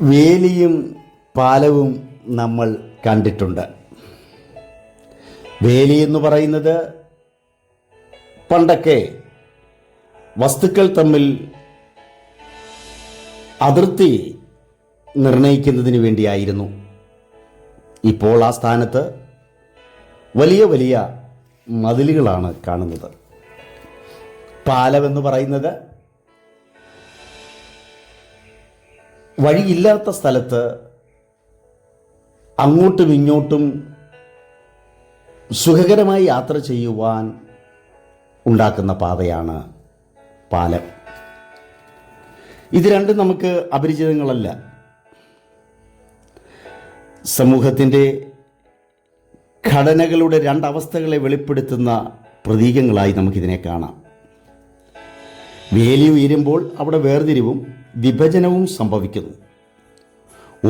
വേലിയും പാലവും നമ്മൾ കണ്ടിട്ടുണ്ട്. വേലി എന്ന് പറയുന്നത് പണ്ടൊക്കെ വസ്തുക്കൾ തമ്മിൽ അതിർത്തി നിർണയിക്കുന്നതിന് വേണ്ടിയായിരുന്നു. ഇപ്പോൾ ആ സ്ഥാനത്ത് വലിയ വലിയ മതിലുകളാണ് കാണുന്നത്. പാലമെന്ന് പറയുന്നത് വഴിയില്ലാത്ത സ്ഥലത്ത് അങ്ങോട്ടും ഇങ്ങോട്ടും സുഖകരമായി യാത്ര ചെയ്യുവാൻ ഉണ്ടാക്കുന്ന പാതയാണ് പാലം. ഇത് രണ്ടും നമുക്ക് അപരിചിതങ്ങളല്ല. സമൂഹത്തിന്റെ ഘടനകളുടെ രണ്ടവസ്ഥകളെ വെളിപ്പെടുത്തുന്ന പ്രതീകങ്ങളായി നമുക്കിതിനെ കാണാം. വേലി ഉയരുമ്പോൾ അവിടെ വേർതിരിവും വിഭജനവും സംഭവിക്കുന്നു.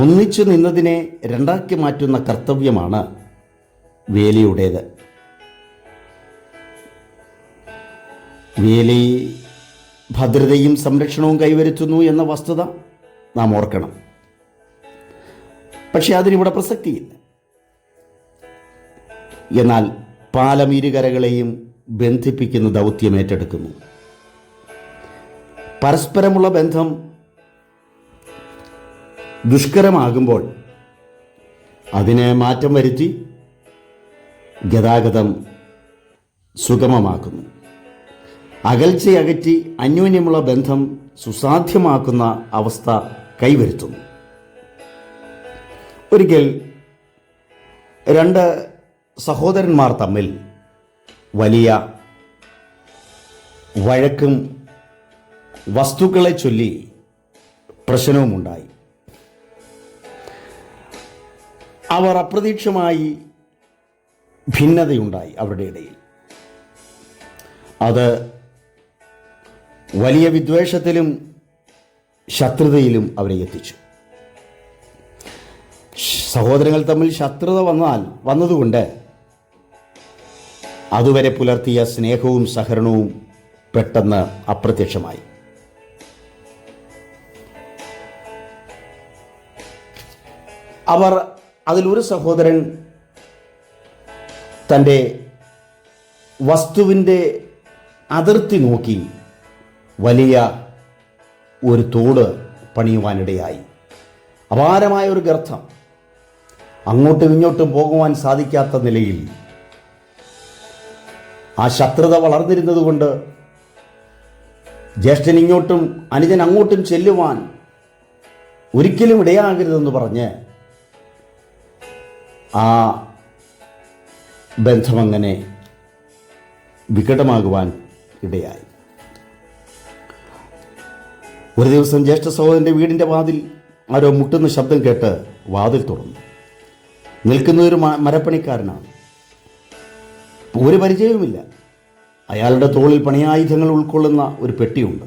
ഒന്നിച്ചു നിന്നതിനെ രണ്ടാക്കി മാറ്റുന്ന കർത്തവ്യമാണ് വേലിയുടേത്. വേലി ഭദ്രതയും സംരക്ഷണവും കൈവരുത്തുന്നു എന്ന വസ്തുത നാം ഓർക്കണം. പക്ഷെ അതിനിവിടെ പ്രസക്തിയില്ല. എന്നാൽ പാലം ഇരുകരകളെയും ബന്ധിപ്പിക്കുന്ന ദൗത്യം ഏറ്റെടുക്കുന്നു. പരസ്പരമുള്ള ബന്ധം ദുഷ്കരമാകുമ്പോൾ അതിനെ മാറ്റം വരുത്തി ഗതാഗതം സുഗമമാക്കുന്നു. അകൽച്ചയകറ്റി അന്യോന്യമുള്ള ബന്ധം സുസാധ്യമാക്കുന്ന അവസ്ഥ കൈവരുത്തുന്നു. ഒരിക്കൽ രണ്ട് സഹോദരന്മാർ തമ്മിൽ വലിയ വഴക്കും വസ്തുക്കളെ ചൊല്ലി പ്രശ്നവുമുണ്ടായി. അവർ അപ്രതീക്ഷമായി ഭിന്നതയുണ്ടായി അവരുടെ ഇടയിൽ. അത് വലിയ വിദ്വേഷത്തിലും ശത്രുതയിലും അവരെ എത്തിച്ചു. സഹോദരങ്ങൾ തമ്മിൽ ശത്രുത വന്നാൽ വന്നതുകൊണ്ട് അതുവരെ പുലർത്തിയ സ്നേഹവും സഹകരണവും പെട്ടെന്ന് അപ്രത്യക്ഷമായി. അവർ അതിലൊരു സഹോദരൻ തന്റെ വസ്തുവിന്റെ അതിർത്തി നോക്കി വലിയ ഒരു തോട് പണിയുവാനിടയായി. അപാരമായ ഒരു ഗർത്തം. അങ്ങോട്ടും ഇങ്ങോട്ടും പോകുവാൻ സാധിക്കാത്ത നിലയിൽ ആ ശത്രുത വളർന്നിരുന്നതുകൊണ്ട് ജ്യേഷ്ഠൻ ഇങ്ങോട്ടും അനുജൻ അങ്ങോട്ടും ചെല്ലുവാൻ ഒരിക്കലും ഇടയാകരുതെന്ന് പറഞ്ഞ് ആ ബന്ധമങ്ങനെ വികടമാകുവാൻ ഇടയായി. ഒരു ദിവസം ജ്യേഷ്ഠ സഹോദരന്റെ വീടിന്റെ വാതിൽ ആരോ മുട്ടുന്ന ശബ്ദം കേട്ട് വാതിൽ തുറന്നു. നിൽക്കുന്നതൊരു മരപ്പണിക്കാരനാണ്. ഒരു പരിചയവുമില്ല. അയാളുടെ തോളിൽ പണിയായുധങ്ങൾ ഉൾക്കൊള്ളുന്ന ഒരു പെട്ടിയുണ്ട്.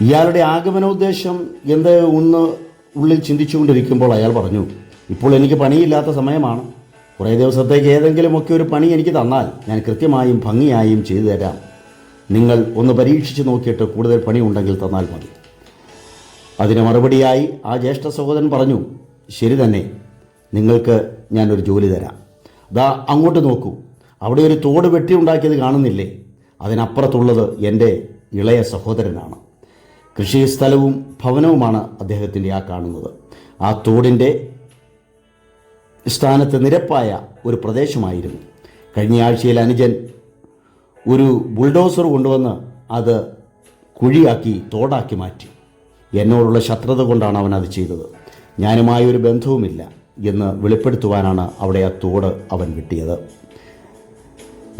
ഇയാളുടെ ആഗമനോദ്ദേശം എന്ത്? ഒന്ന് ഉള്ളിൽ ചിന്തിച്ചുകൊണ്ടിരിക്കുമ്പോൾ അയാൾ പറഞ്ഞു ഇപ്പോൾ എനിക്ക് പണിയില്ലാത്ത സമയമാണ്. കുറേ ദിവസത്തേക്ക് ഏതെങ്കിലുമൊക്കെ ഒരു പണി എനിക്ക് തന്നാൽ ഞാൻ കൃത്യമായും ഭംഗിയായും ചെയ്തു തരാം. നിങ്ങൾ ഒന്ന് പരീക്ഷിച്ച് നോക്കിയിട്ട് കൂടുതൽ പണി ഉണ്ടെങ്കിൽ തന്നാൽ മതി. അതിന് മറുപടിയായി ആ ജ്യേഷ്ഠ സഹോദരൻ പറഞ്ഞു ശരി തന്നെ നിങ്ങൾക്ക് ഞാനൊരു ജോലി തരാം. ദാ അങ്ങോട്ട് നോക്കൂ. അവിടെ ഒരു തോട് വെട്ടി ഉണ്ടാക്കിയത് കാണുന്നില്ലേ? അതിനപ്പുറത്തുള്ളത് എന്റെ ഇളയ സഹോദരനാണ്. കൃഷി സ്ഥലവും ഭവനവുമാണ് അദ്ദേഹത്തിന്റെ ആ കാണുന്നത്. ആ തോടിന്റെ സ്ഥാനത്ത് നിരപ്പായ ഒരു പ്രദേശമായിരുന്നു. കഴിഞ്ഞ ആഴ്ചയിൽ അനുജൻ ഒരു ബുൾഡോസർ കൊണ്ടുവന്ന് അത് കുഴിയാക്കി തോടാക്കി മാറ്റി. എന്നോടുള്ള ശത്രുത കൊണ്ടാണ് അവൻ അത് ചെയ്തത്. ഞാനുമായി ഒരു ബന്ധവുമില്ല എന്ന് വെളിപ്പെടുത്തുവാനാണ് അവിടെ ആ തോട് അവൻ വിട്ടിയത്.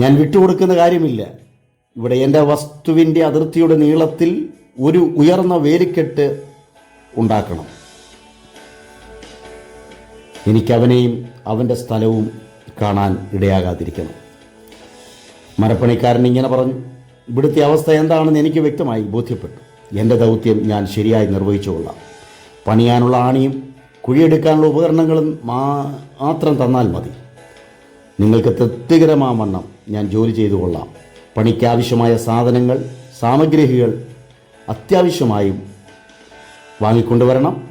ഞാൻ വിട്ടുകൊടുക്കുന്ന കാര്യമില്ല. ഇവിടെ എന്റെ വസ്തുവിന്റെ അതിർത്തിയുടെ നീളത്തിൽ ഒരു ഉയർന്ന വേലിക്കെട്ട് ഉണ്ടാക്കണം. എനിക്കവനെയും അവന്റെ സ്ഥലവും കാണാൻ ഇടയാകാതിരിക്കണം. മരപ്പണിക്കാരൻ ഇങ്ങനെ പറഞ്ഞു ഇവിടുത്തെ അവസ്ഥ എന്താണെന്ന് എനിക്ക് വ്യക്തമായി ബോധ്യപ്പെട്ടു. എന്റെ ദൗത്യം ഞാൻ ശരിയായി നിർവഹിച്ചുകൊള്ളാം. പണിയാനുള്ള ആണിയും കുഴിയെടുക്കാനുള്ള ഉപകരണങ്ങളും മാത്രം തന്നാൽ മതി. നിങ്ങൾക്ക് തൃപ്തികരമാവണ്ണം ഞാൻ ജോലി ചെയ്തു കൊള്ളാം പണിക്കാവശ്യമായ സാധനങ്ങൾ സാമഗ്രികൾ അത്യാവശ്യമായും വാങ്ങിക്കൊണ്ടുവരണം.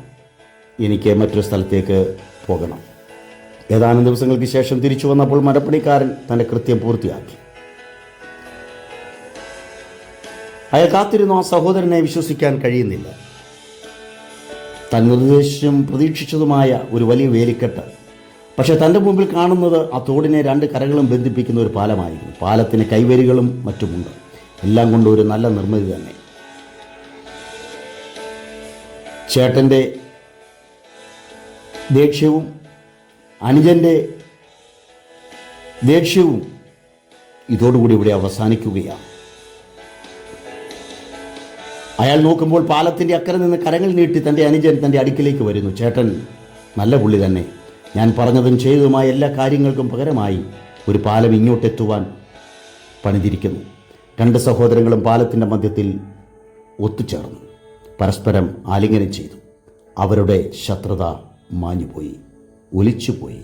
എനിക്ക് മറ്റൊരു സ്ഥലത്തേക്ക് പോകണം. ഏതാനും ദിവസങ്ങൾക്ക് ശേഷം തിരിച്ചു വന്നപ്പോൾ മരപ്പണിക്കാരൻ തന്റെ കൃത്യം പൂർത്തിയാക്കി. അയാൾ കാത്തിരുന്നു ആ സഹോദരനെ വിശ്വസിക്കാൻ കഴിയുന്നില്ല. താൻ നിർദ്ദേശിച്ചും പ്രതീക്ഷിച്ചതുമായ ഒരു വലിയ വേലിക്കെട്ട്. പക്ഷേ തന്റെ മുമ്പിൽ കാണുന്നത് ആ തോടിനെ രണ്ട് കരകളും ബന്ധിപ്പിക്കുന്ന ഒരു പാലമായിരുന്നു. പാലത്തിന് കൈവരികളും മറ്റുമുണ്ട്. എല്ലാം കൊണ്ട് ഒരു നല്ല നിർമ്മിതി തന്നെ. ചേട്ടന്റെ ദേഷ്യവും അനുജന്റെ ദേഷ്യവും ഇതോടുകൂടി ഇവിടെ അവസാനിക്കുകയാണ്. അയാൾ നോക്കുമ്പോൾ പാലത്തിന്റെ അക്കരെ നിന്ന് കരങ്ങൾ നീട്ടി തന്റെ അനുജൻ തന്റെ അടുക്കിലേക്ക് വരുന്നു. ചേട്ടൻ നല്ല പുള്ളി തന്നെ. ഞാൻ പറഞ്ഞതും ചെയ്തതുമായ എല്ലാ കാര്യങ്ങൾക്കും പകരമായി ഒരു പാലം ഇങ്ങോട്ടെത്തുവാൻ പണിതിരിക്കുന്നു. രണ്ട് സഹോദരങ്ങളും പാലത്തിന്റെ മധ്യത്തിൽ ഒത്തുചേർന്നു. പരസ്പരം ആലിംഗനം ചെയ്തു. അവരുടെ ശത്രുത മാഞ്ഞുപോയി ഒലിച്ചുപോയി.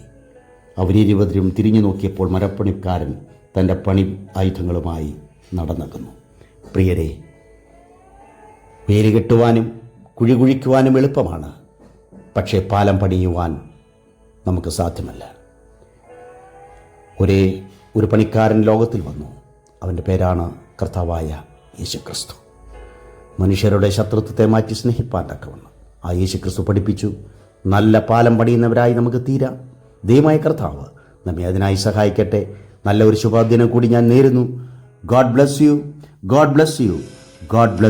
അവരിരുവരും തിരിഞ്ഞു നോക്കിയപ്പോൾ മരപ്പണിക്കാരൻ തന്റെ പണി ആയുധങ്ങളുമായി നടന്നകുന്നു. പ്രിയരെ പേര് കെട്ടുവാനും കുഴി കുഴിക്കുവാനും എളുപ്പമാണ്. പക്ഷേ പാലം പണിയുവാൻ നമുക്ക് സാധ്യമല്ല. ഒരേ ഒരു പണിക്കാരൻ ലോകത്തിൽ വന്നു. അവന്റെ പേരാണ് കർത്താവായ യേശുക്രിസ്തു. മനുഷ്യരുടെ ശത്രുത്വത്തെ മാറ്റി സ്നേഹിപ്പാൻ തക്കവണ്ണം ആ യേശുക്രിസ്തു പഠിപ്പിച്ചു നല്ല പാലം പണിയുന്നവരായി നമുക്ക് തീരാം. ദൈവമായ കർത്താവ് നമ്മെ അതിനായി സഹായിക്കട്ടെ. നല്ല ഒരു ശുഭാദിനം കൂടി ഞാൻ നേരുന്നു. God bless you. God bless you. God bless